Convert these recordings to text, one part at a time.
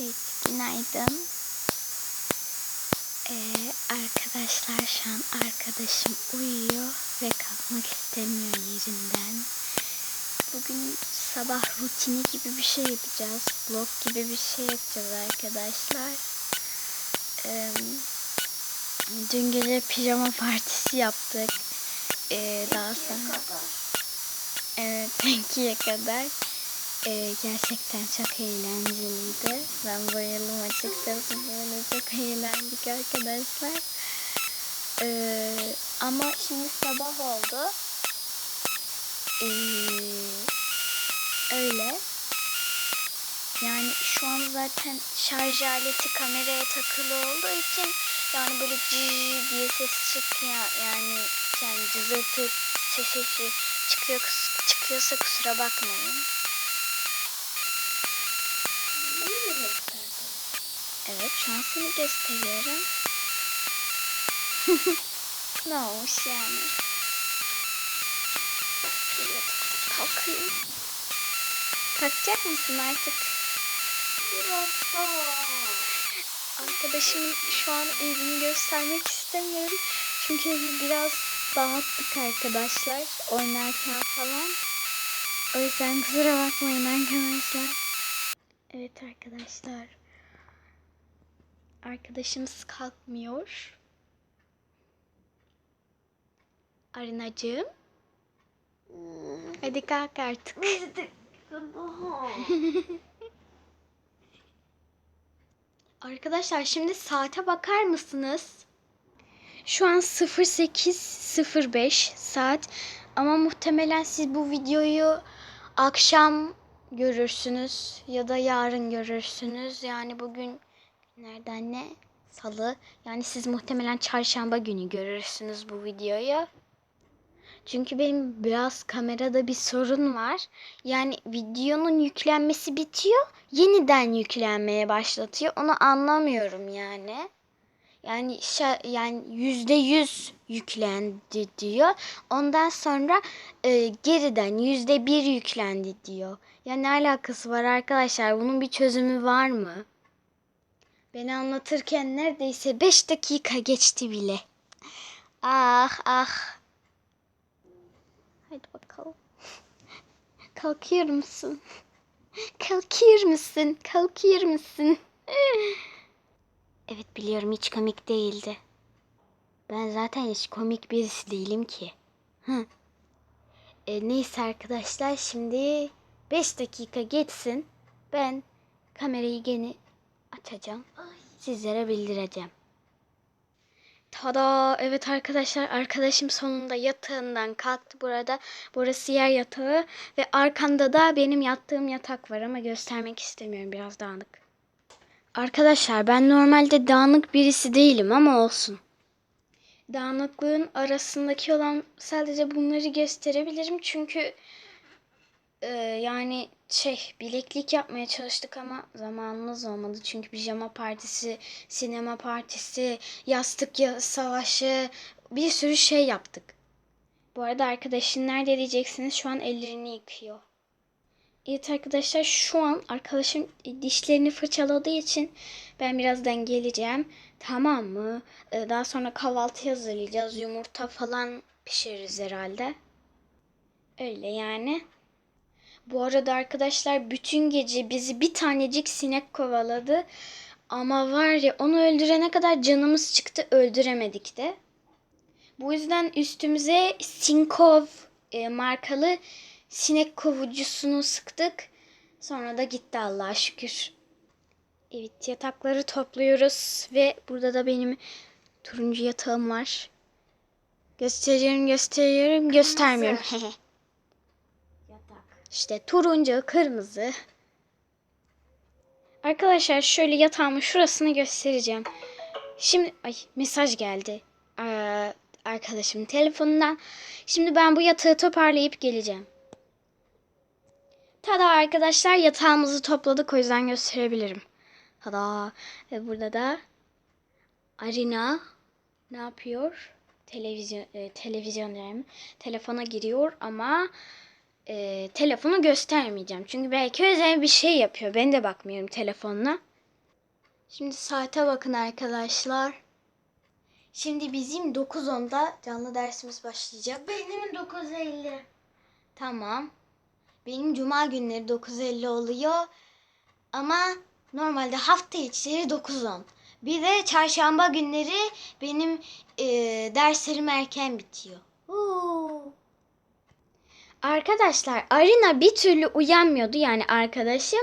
Evet, günaydın. Ee, arkadaşlar şu an arkadaşım uyuyor ve kalkmak istemiyor yerinden. Bugün sabah rutini gibi bir şey yapacağız. Vlog gibi bir şey yapacağız arkadaşlar. Ee, dün gece pijama partisi yaptık. Ee, daha sonra... Evet, 2'ye kadar. Ee, gerçekten çok eğlenceliydi. Ben bayıldım açıkçası. Böyle çok eğlendik arkadaşlar. Ee, ama şimdi sabah oldu. Ee, öyle. Yani şu an zaten şarj aleti kameraya takılı olduğu için yani böyle cıı diye ses çıkıyor. Yani yani cızırtı sesi çıkıyor, çıkıyorsa kusura bakmayın. Evet şu an seni gösteriyorum. ne olmuş yani? Evet, kalkayım. Kalkacak mısın artık? Arkadaşımın şu an evini göstermek istemiyorum. Çünkü evi biraz dağıttık arkadaşlar. Oynarken falan. O yüzden kusura bakmayın arkadaşlar. Evet arkadaşlar. Arkadaşımız kalkmıyor. Arinacığım. Hadi kalk artık. Arkadaşlar şimdi saate bakar mısınız? Şu an 08.05 saat ama muhtemelen siz bu videoyu akşam görürsünüz ya da yarın görürsünüz. Yani bugün nereden ne? Salı. Yani siz muhtemelen çarşamba günü görürsünüz bu videoyu. Çünkü benim biraz kamerada bir sorun var. Yani videonun yüklenmesi bitiyor, yeniden yüklenmeye başlatıyor. Onu anlamıyorum yani. Yani yani yüzde yüz yüklendi diyor. Ondan sonra e, geriden yüzde bir yüklendi diyor. Ya ne alakası var arkadaşlar? Bunun bir çözümü var mı? Beni anlatırken neredeyse beş dakika geçti bile. Ah ah. Hadi bakalım. Kalkıyor musun? Kalkıyor musun? Kalkıyor musun? Evet biliyorum hiç komik değildi. Ben zaten hiç komik birisi değilim ki. Hı. E, neyse arkadaşlar şimdi 5 dakika geçsin. Ben kamerayı gene açacağım. Sizlere bildireceğim. Tada! Evet arkadaşlar arkadaşım sonunda yatağından kalktı burada. Burası yer yatağı ve arkanda da benim yattığım yatak var ama göstermek istemiyorum biraz dağınık. Arkadaşlar ben normalde dağınık birisi değilim ama olsun. Dağınıklığın arasındaki olan sadece bunları gösterebilirim çünkü e, yani şey bileklik yapmaya çalıştık ama zamanımız olmadı. Çünkü pijama partisi, sinema partisi, yastık ya savaşı bir sürü şey yaptık. Bu arada arkadaşın nerede diyeceksiniz şu an ellerini yıkıyor. Evet arkadaşlar şu an arkadaşım dişlerini fırçaladığı için ben birazdan geleceğim. Tamam mı? Ee, daha sonra kahvaltı hazırlayacağız. Yumurta falan pişiririz herhalde. Öyle yani. Bu arada arkadaşlar bütün gece bizi bir tanecik sinek kovaladı. Ama var ya onu öldürene kadar canımız çıktı öldüremedik de. Bu yüzden üstümüze Sinkov e, markalı sinek kovucusunu sıktık. Sonra da gitti Allah'a şükür. Evet yatakları topluyoruz ve burada da benim turuncu yatağım var. Gösteriyorum gösteriyorum göstermiyorum. İşte turuncu, kırmızı. Arkadaşlar şöyle yatağımın şurasını göstereceğim. Şimdi ay mesaj geldi. Ee, arkadaşımın telefonundan. Şimdi ben bu yatağı toparlayıp geleceğim. Tada arkadaşlar yatağımızı topladık o yüzden gösterebilirim. Tada ve burada da Arina ne yapıyor? Televizyon e, televizyon diyorum. Telefona giriyor ama e, telefonu göstermeyeceğim. Çünkü belki özel bir şey yapıyor. Ben de bakmıyorum telefonuna. Şimdi saate bakın arkadaşlar. Şimdi bizim 9.10'da canlı dersimiz başlayacak. Benim 9.50. Tamam. Benim cuma günleri 9.50 oluyor. Ama normalde hafta içleri 9.10. Bir de çarşamba günleri benim e, derslerim erken bitiyor. Oo. Arkadaşlar Arina bir türlü uyanmıyordu yani arkadaşım.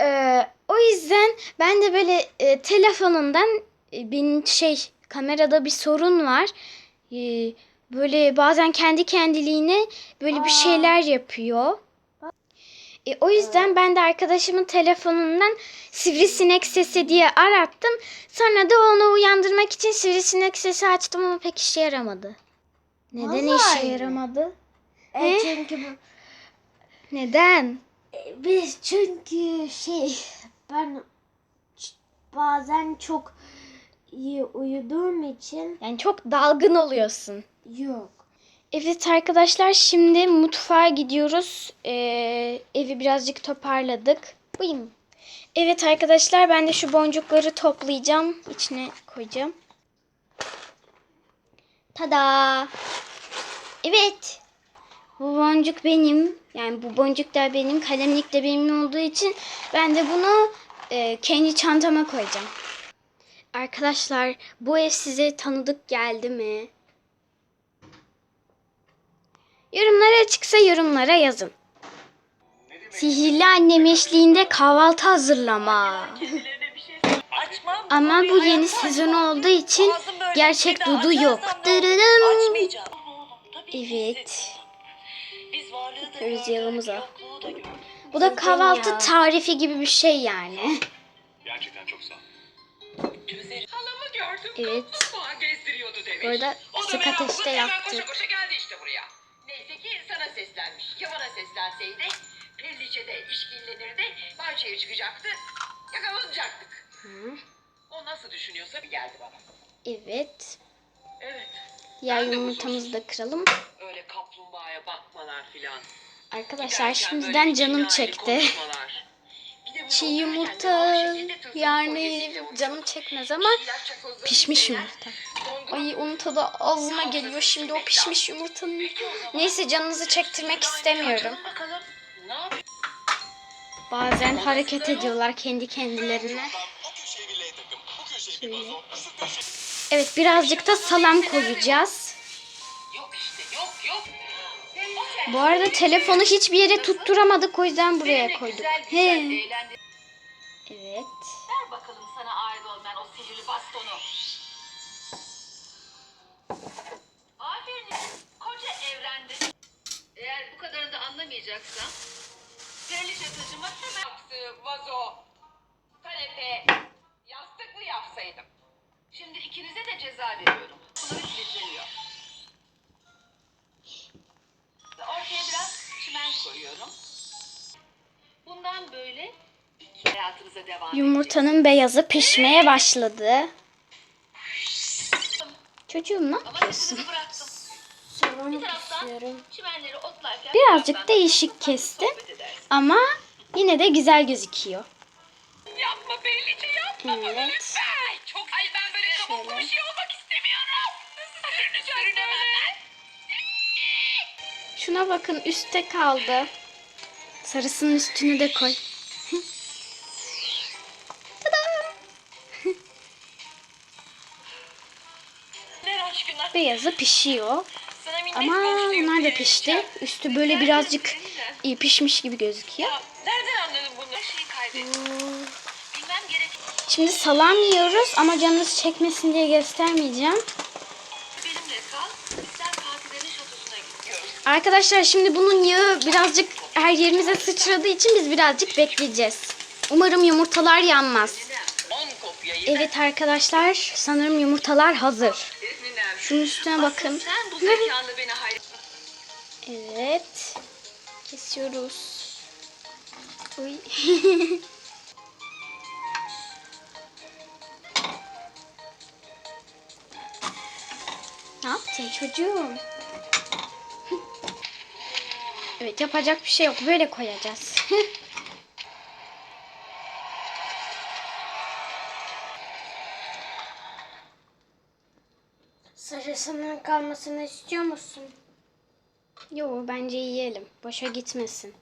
Ee, o yüzden ben de böyle e, telefonundan e, benim şey kamerada bir sorun var. Ee, böyle bazen kendi kendiliğine böyle bir Aa. şeyler yapıyor. E, o yüzden ben de arkadaşımın telefonundan sivrisinek sesi diye arattım. Sonra da onu uyandırmak için sivrisinek sesi açtım ama pek işe yaramadı. Neden Vallahi işe mi? E, He? çünkü bu, Neden? e, biz çünkü şey ben bazen çok iyi uyuduğum için Yani çok dalgın oluyorsun. yok. Evet arkadaşlar şimdi mutfağa gidiyoruz. Ee, evi birazcık toparladık. Buyum. Evet arkadaşlar ben de şu boncukları toplayacağım. İçine koyacağım. Tada. Evet. Bu boncuk benim. Yani bu boncuk da benim. Kalemlik de benim olduğu için ben de bunu e, kendi çantama koyacağım. Arkadaşlar bu ev size tanıdık geldi mi? Yorumlara açıksa yorumlara yazın. Sihirli annem eşliğinde kahvaltı hazırlama. Ama bu yeni sezon olduğu için gerçek Dudu yok. olur? Dırırım. Evet. Bakıyoruz da gördük. Bu da kahvaltı ya. tarifi gibi bir şey yani. Gerçekten çok sağ ol. Gözleri Halamı gördüm. Evet. Kaplumbağa gezdiriyordu demiş. Bu arada O da kısık meraklı ateşte yaptık. Koşa koşa geldi işte buraya. Neyse ki sana seslenmiş. Ya bana seslenseydi Perliçe'de işkillenirdi. Bahçeye çıkacaktı. Yakalanacaktık. Hı, O nasıl düşünüyorsa bir geldi bana. Evet. Evet. Diğer yumurtamızı da kıralım. Filan. Arkadaşlar Giderken şimdiden böyle canım çekti. konuşmalar. Bir de bunu Çiğ yumurta şekilde yani canım çekmez ama çakozları pişmiş yumurta. dondurma Ay onun tadı ağzıma geliyor şimdi o pişmiş yumurtanın. Neyse canınızı çektirmek istemiyorum. Bakalım. Ne? Bazen hareket ediyorlar kendi kendilerine. Şöyle. Evet birazcık da salam koyacağız. Bu arada telefonu hiçbir yere tutturamadık o yüzden buraya koyduk. He. Evet. Ver bakalım sana ait olmayan o sihirli bastonu. Aferin koca evrende. Eğer bu kadarını da anlamayacaksan Kraliçe tacıma hemen saksı, vazo, kanepe, yastık mı yapsaydım? Şimdi ikinize de ceza veriyorum. Hayatınıza devam. Yumurtanın beyazı pişmeye başladı. Çocuğum ne yapıyorsun? Birazcık değişik kestim. Ama yine de güzel gözüküyor. Yapma Periliçe yapma bunu Evet. lütfen. Çok ay ben böyle kabuklu bir şey olmak istemiyorum. Nasıl Sürünemem ben. Şuna bakın üstte kaldı. Sarısının üstünü de koy. Beyazı pişiyor. Ama bunlar da pişti. Üstü böyle birazcık iyi pişmiş gibi gözüküyor. Nereden anladın bunu? Her şeyi kaybettim. Bilmem gerek. Şimdi salam yiyoruz ama canınız çekmesin diye göstermeyeceğim. Arkadaşlar şimdi bunun yağı birazcık her yerimize sıçradığı için biz birazcık bekleyeceğiz. Umarım yumurtalar yanmaz. 10 kopyayı Evet arkadaşlar sanırım yumurtalar hazır. Şunun üstüne bakın. Sen bu zekanla beni hayır. Evet. Kesiyoruz. Uy. ne yaptın çocuğum? evet yapacak bir şey yok. Böyle koyacağız. sarısının kalmasını istiyor musun? Yo bence yiyelim. Boşa gitmesin.